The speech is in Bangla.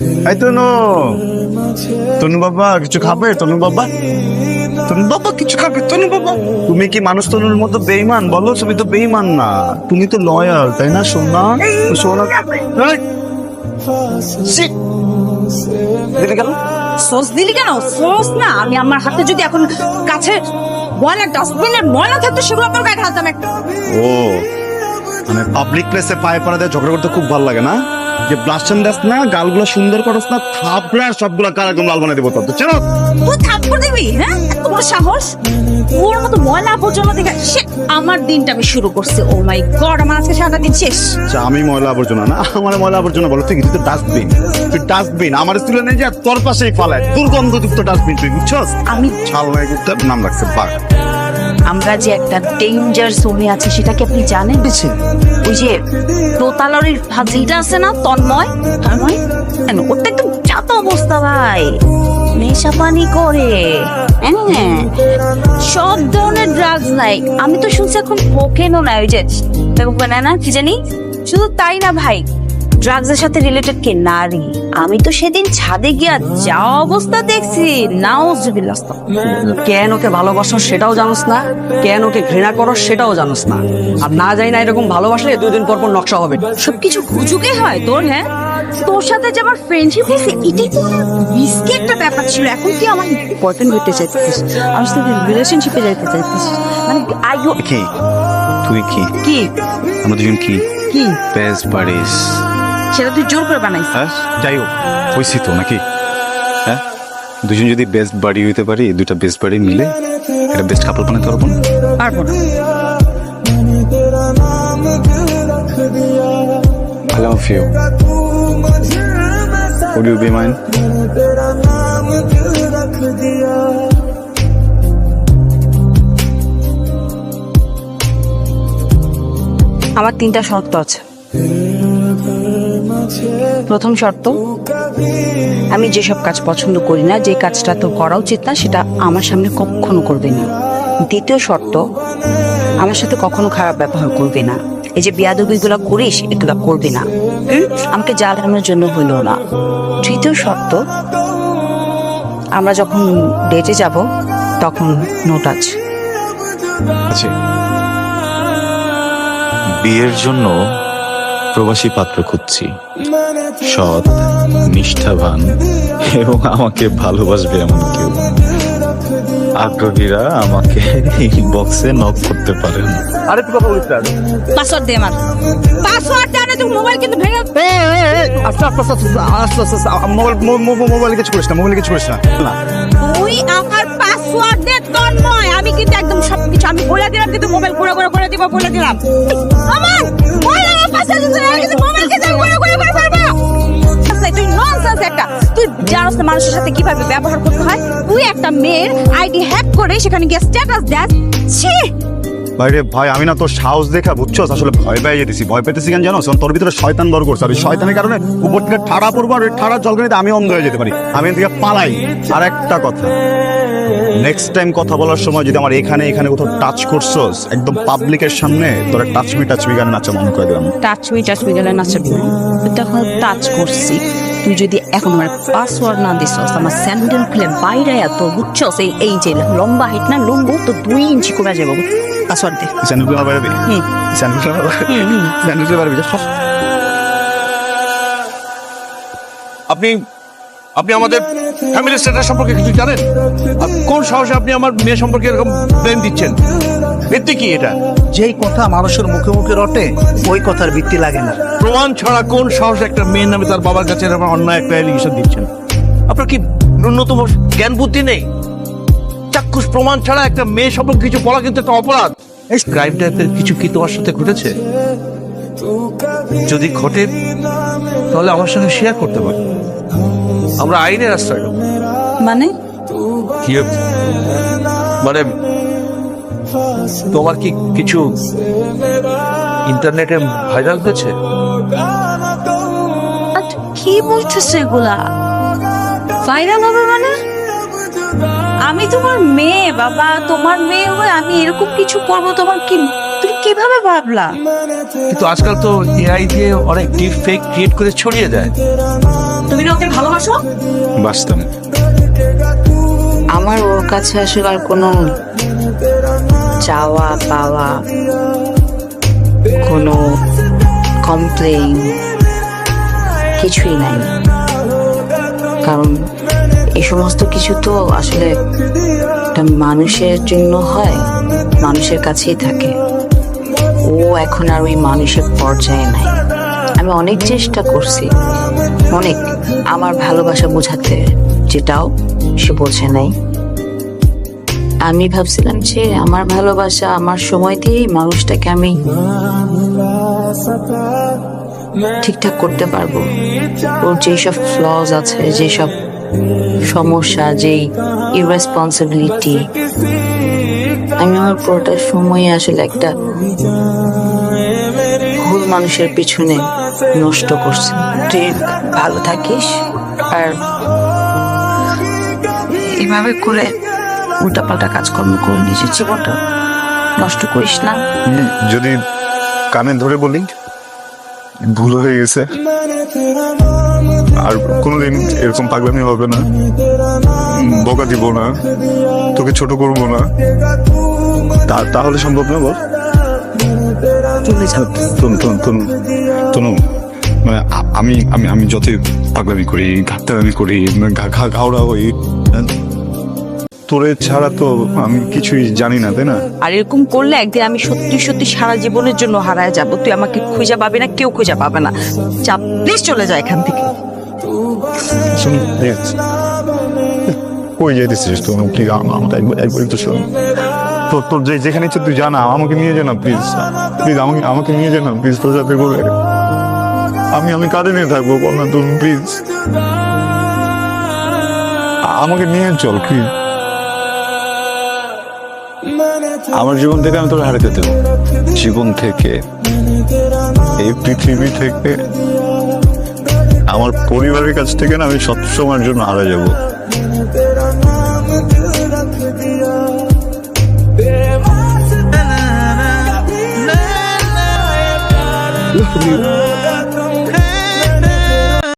এই তনু। তনু বাবা কিছু খাবে? তনু বাবা। তনু বাবা কিছু খাবে? তনু বাবা। তুমি কি মানুষ তনুর মতো বেইমান বলো তুমি তো বেইমান না। তুমি তো লয়াল তাই না সোনা? সোনা! সস দিলি কেন? সস না। আমি আমার হাতে যদি এখন কাছে ময়লা ডাস্টবিনের ময়লা থাকতো সেগুলো আপনার গায়ে ঢালতাম একটা। ও মানে পাবলিক প্লেসে পায়ে পড়া দিয়ে ঝগড়া করতে খুব ভালো লাগে না? যে ব্লাস্টান দাস না গালগুলো সুন্দর করস না থাপড়া সবগুলো কার একদম লাল বানাই দেবো তো চেনো? তুই থাপ্পড় দিবি হ্যাঁ? বড় সাহস? ওর মতো ময়লা আবর্জনা দেখে সে আমার দিনটা আমি শুরু করছি। ও মাই গড আমার আজকে সারাটা দিন শেষ। আচ্ছা আমি ময়লা আবর্জনা না আমার ময়লা আবর্জনা বলো তুই কি? তুই ডাস্টবিন তুই ডাস্টবিন আমার তুলে নিয়ে যা তোর পাশেই ফালায় দুর্গন্ধযুক্ত ডাস্টবিন তুই বুঝছস? আমি ছাল নাই নাম রাখছে বাঘ। আমরা যে একটা ডেঞ্জার জোনে আছি সেটা কি আপনি জানেন? বুঝছেন ওই যে দোতালরির ফাজিলটা আছে না? তন্ময়? তন্ময়? কেন? ওটা তো একদম চাপা অবস্থা ভাই। নেশা পানি করে। হ্যাঁ সব ধরনের ড্রাগস নাই আমি তো শুনছি এখন কোকেনও নাই ওই যে না কি জানি? শুধু তাই না ভাই। ড্রাগসের সাথে রিলেটেড কে? নারী। আমি তো সেদিন ছাদে গিয়া যা অবস্থা দেখছি নাউজুবিল্লাহ কেন ওকে ভালোবাসো সেটাও জানোস না কেন ওকে ঘৃণা করো সেটাও জানোস না। আর না যাই না এরকম ভালোবাসলে দুদিন পর পর নকশা হবে। সবকিছু হুজুগে হয় তোর হ্যাঁ? তোর সাথে যে আমার ফ্রেন্ডশিপ হয়েছে এটাই তো রিস্কি একটা ব্যাপার ছিল। এখন কি আমার ইম্পর্টেন্ট হতে চাইতেছিস? আমার সাথে রিলেশনশিপে যাইতে চাইতেছিস। মানে আই কি? তুই কি? কি? আমরা দুজন কি? কি? বেস্ট বাড়িস সেটা তুই জোর করে বানাইছিস। হ্যাঁ যাই হোক হয়েছি তো নাকি? হ্যাঁ দুজন যদি বেস্ট বাড়ি হইতে পারি দুটা বেস্ট বাড়ি মিলে একটা বেস্ট কাপল বানাতে পারব না? পারব না। I love you. Would you be mine? আমার তিনটা শর্ত আছে। প্রথম শর্ত, আমি যেসব কাজ পছন্দ করি না, যে কাজটা তো করা উচিত না, সেটা আমার সামনে কখনো করবে না। দ্বিতীয় শর্ত, আমার সাথে কখনো খারাপ ব্যবহার করবে না। এই যে বিয়াদবিগুলো করিস, এগুলো করবে না? আমাকে জ্বালানোর জন্য হইল না। তৃতীয় শর্ত, আমরা যখন ডেটে যাব, তখন নো টাচ আছে বিয়ের জন্য প্রবাসী পাত্র খুঁজছি। সৎ নিষ্ঠাবান এবং আমাকে ভালোবাসবে এমন কেউ আগ্রহীরা আমাকে বক্সে নক করতে পারেন। আরে তুই কথা বলিস পাসওয়ার্ড দে আমার। পাসওয়ার্ড দে না তুই মোবাইল কিন্তু ভেঙে আস্তে আস্তে আস্তে আস্তে মোবাইল মোবাইল কিছু করিস না মোবাইল কিছু করিস না। তুই আমার পাসওয়ার্ড তন্ময় আমি কিন্তু একদম সবকিছু আমি বলে দিলাম কিন্তু মোবাইল ঘুরে ঘুরে করে দিব বলে দিলাম। আচ্ছা, মানুষের সাথে কীভাবে ব্যবহার করতে হয়? তুই একটা মেয়ের আইডি হ্যাক করে সেখানে গিয়ে স্ট্যাটাস দেস ছি! ভাইরে ভাই আমি না তোর সাহস দেখা বুঝছস? আসলে ভয় পেয়ে যেতেছি। ভয় পেতেছি কেন জানো তোর ভিতরে শয়তান দর করছে। আর শয়তানের কারণে উপর থেকে ঠাড়া পড়ব আর ঠাড়া জলগানিতে আমি অন্ধ হয়ে যেতে পারি। আমি থেকে পালাই। আর একটা কথা। নেক্সট টাইম কথা বলার সময় যদি আমার এখানে এখানে কোথাও টাচ করছস একদম পাবলিকের সামনে তোরা টাচ মি টাচ মি গান নাচা মনে করে দিলাম। টাচ মি টাচ মি গেলে নাচাবি না তুই তো এখন টাচ করছি। তুই যদি এখন আমার পাসওয়ার্ড না দিস আমার স্যান্ডেল খুলে বাইরে এত বুঝছস এই এই যে লম্বা হাইট না লম্বু তো দুই ইঞ্চি কমে যাব পাসওয়ার্ড দে। স্যান্ডেল আমার পারবি হুম। স্যান্ডেল স্যান্ডেল পারবি যা, সব। আপনি আপনি আমাদের ফ্যামিলি স্ট্যাটাস সম্পর্কে কিছু জানেন? কোন সাহসে আপনি আমার মেয়ে সম্পর্কে এরকম ব্লেম দিচ্ছেন? ভিত্তি কি এটা? যেই কথা মানুষের মুখে মুখে রটে ওই কথার ভিত্তি লাগে না। প্রমাণ ছাড়া কোন সাহসে একটা মেয়ের নামে তার বাবার কাছে এরকম অন্যায় একটা অ্যালিগেশন দিচ্ছেন? আপনার কি ন্যূনতম জ্ঞান বুদ্ধি নেই? চাক্ষুষ প্রমাণ ছাড়া একটা মেয়ে সম্পর্কে কিছু বলা কিন্তু একটা অপরাধ। এই ক্রাইম টাইপের কিছু কি তোমার সাথে ঘটেছে? যদি ঘটে তাহলে আমার সঙ্গে শেয়ার করতে পারো আমরা আইনের আশ্রয় নেব। মানে? কি মানে তোমার কি কিছু ইন্টারনেটে ভাইরাল হয়েছে? আচ্ছা, কি বলতেছো এগুলা? ভাইরাল হবে মানে? আমি তোমার মেয়ে বাবা তোমার মেয়ে হয়ে আমি এরকম কিছু করব তোমার কি কীভাবে ভাবলা কিন্তু আজকাল তো এআই দিয়ে অনেক ডিপ ফেক ক্রিয়েট করে ছড়িয়ে দেয়। তুমি না ওকে ভালোবাসো? বাসতাম আমার ওর কাছে আসলে আর কোনো চাওয়া পাওয়া কোনো কমপ্লেন কিছুই নাই। কারণ এই সমস্ত কিছু তো আসলে একটা মানুষের জন্য হয় মানুষের কাছেই থাকে। ও এখন আর ওই মানুষের পর্যায়ে নাই। আমি অনেক চেষ্টা করছি। অনেক আমার ভালোবাসা বোঝাতে, যেটাও সে বোঝে নাই। আমি ভাবছিলাম যে আমার ভালোবাসা আমার সময় মানুষটাকে আমি ঠিকঠাক করতে পারব। ওর যেসব ফ্লজ আছে, যেসব সমস্যা, যেই ইরেসপন্সিবিলিটি আমি আমার পুরোটা সময় আসলে একটা ভুল মানুষের পিছনে নষ্ট করছি। তুই ভালো থাকিস আর এভাবে করে উল্টাপাল্টা কাজকর্ম করে নিজের জীবনটা নষ্ট করিস না। যদি কানে ধরে বলি, ভুল হয়ে গেছে। আর কোনোদিন এরকম পাগলামি হবে না। বকা দিব না। তোকে ছোট করব না। তা- তাহলে সম্ভব না বল। তনু মানে আমি আমি আমি যতই পাগলামি করি ঘাটতামি করি ঘা- ঘাওড়া হই তোরে ছাড়া তো আমি কিছুই জানি না তাই না? আর এরকম করলে একদিন আমি সত্যি সত্যি সারা জীবনের জন্য হারায় যাব। তুই আমাকে খুঁজে পাবি না কেউ খুঁজে পাবে না। চাপ প্লিজ চলে যায় এখান থেকে। শোন কই যাইতেছিস তো আমাকে একবার একটু শোন। তোর তোর যে যেখানে ইচ্ছে তুই জানা আমাকে নিয়ে যা না প্লিজ প্লিজ আমাকে আমাকে নিয়ে যা না প্লিজ তোর সাথে করে। আমি আমি কাঁদে নিয়ে থাকব বল না তুমি প্লিজ আমাকে নিয়ে চল প্লিজ আমার জীবন থেকে আমি তোর হারাতে দেবো। জীবন থেকে, এই পৃথিবী থেকে, আমার পরিবারের কাছ থেকে না আমি সবসময়ের জন্য হারা যাব।